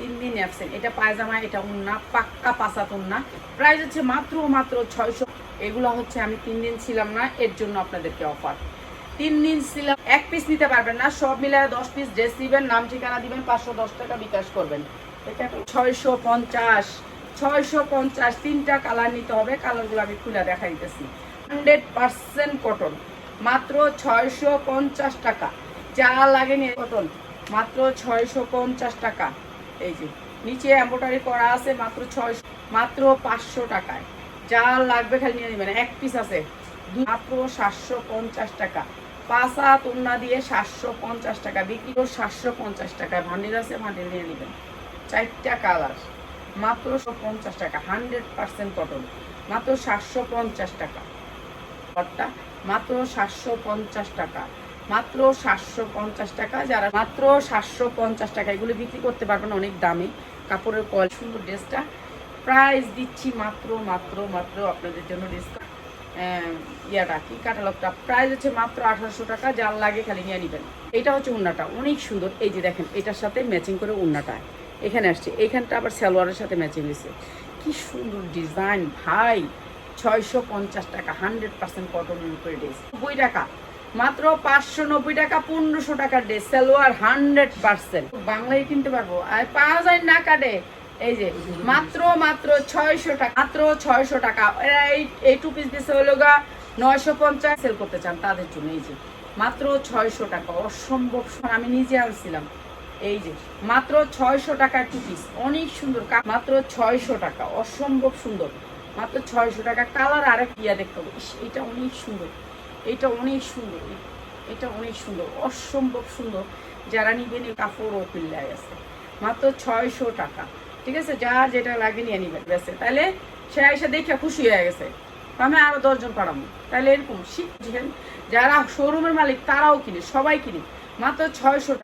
তিন দিন অ্যাবসেন্ট এটা পায়জামা, এটা উন্না, পাক্কা পাসাত উন্না। প্রাইস হচ্ছে মাত্র মাত্র ছয়শো। এগুলো হচ্ছে আমি তিন দিন ছিলাম না, এর জন্য আপনাদেরকে অফার তিন দিন ছিলাম, এক পিস নিতে পারবেন না, সব মিলে দশ পিস ড্রেস দিবেন, নাম ঠিকানা দিবেন, পাঁচশো দশ টাকা বিকাশ করবেন। এটা ছয়শো পঞ্চাশ ছয়শো পঞ্চাশ, তিনটা কালার নিতে হবে কালারগুলো আমি খুলে দেখাইতেছি। হান্ড্রেড পার্সেন্ট কটন মাত্র ছয়শো পঞ্চাশ টাকা। যা লাগে নিয়ে কটন মাত্র ছয়শো পঞ্চাশ টাকা। এই যে, নিচে এম্বোটারি করা আছে মাত্র ছয়শো, মাত্র পাঁচশো টাকায়। যা লাগবে খালি নিয়ে নেবেন, এক পিস আছে। মাত্র সাতশো পঞ্চাশ টাকা। পাঁচ হাত দিয়ে সাতশো পঞ্চাশ টাকা, বিক্রি করে সাতশো পঞ্চাশ টাকা। ভান্ডিল আছে, ভান্ডিল নিয়ে নেবেন। চারটা কালার, মাত্র পঞ্চাশ টাকা, হান্ড্রেড পার্সেন্ট কটন। মাত্র সাতশো পঞ্চাশ টাকা। মাত্র সাতশো পঞ্চাশ টাকা। মাত্র সাতশো পঞ্চাশ টাকা। যারা মাত্র সাতশো পঞ্চাশ টাকা এগুলো বিক্রি করতে পারবেন অনেক দামে। কাপড়ের কল সুন্দর ড্রেসটা। প্রাইস দিচ্ছি মাত্র মাত্র মাত্র আপনাদের জন্য ডিসকাউন্ট ইয়াটা কি কাটালগটা প্রাইস হচ্ছে মাত্র আঠারোশো টাকা, যার লাগে খালি নিয়ে নেবেন। এটা হচ্ছে উন্নাটা, অনেক সুন্দর। এই যে দেখেন, এটার সাথে ম্যাচিং করে উন্নাটা। এখানে আসছে, এখানটা আবার সালোয়ারের সাথে ম্যাচিং হয়েছে। কি সুন্দর ডিজাইন ভাই! ছয়শো পঞ্চাশ টাকা হান্ড্রেড পার্সেন্ট কটন করে ড্রেস নব্বই টাকা মাত্র পাঁচশো নব্বই টাকা, পনেরোশো টাকার ড্রেস সালোয়ার হান্ড্রেড পার্সেন্ট। বাংলায় কিনতে পারব। আর পাওয়া যায় না কাটে এই যে, মাত্র মাত্র ছয়শো টাকা, মাত্র ছয়শো টাকা। এই এই টু পিস দিচ্ছে হলো গা নয়শো পঞ্চাশ। সেল করতে চান তাদের জন্য, এই যে, মাত্র ছয়শো টাকা। অসম্ভব আমি নিজে আনছিলাম। এই যে, মাত্র ছয়শো টাকার টু পিস অনেক সুন্দর মাত্র ছয়শো টাকা। অসম্ভব সুন্দর। মাত্র ছয়শো টাকা। কালার আরেক ইয়া দেখতে হবে। এটা অনেক সুন্দর। এটা অনেক সুন্দর, এটা অনেক সুন্দর, অসম্ভব সুন্দর। যারা নিবেন এই কাপড় ও পিল্লায় আছে। মাত্র ছয়শো টাকা, ঠিক আছে? যার যেটা লাগে নিয়ে নিবেন গেছে তাহলে সে এসে দেখে খুশি হয়ে গেছে। আমি আরও দশজন পাড়াবো তাহলে এরকম শিখছেন যারা শোরুমের মালিক তারাও কিনে, সবাই কিনে। মাত্র ছয়শো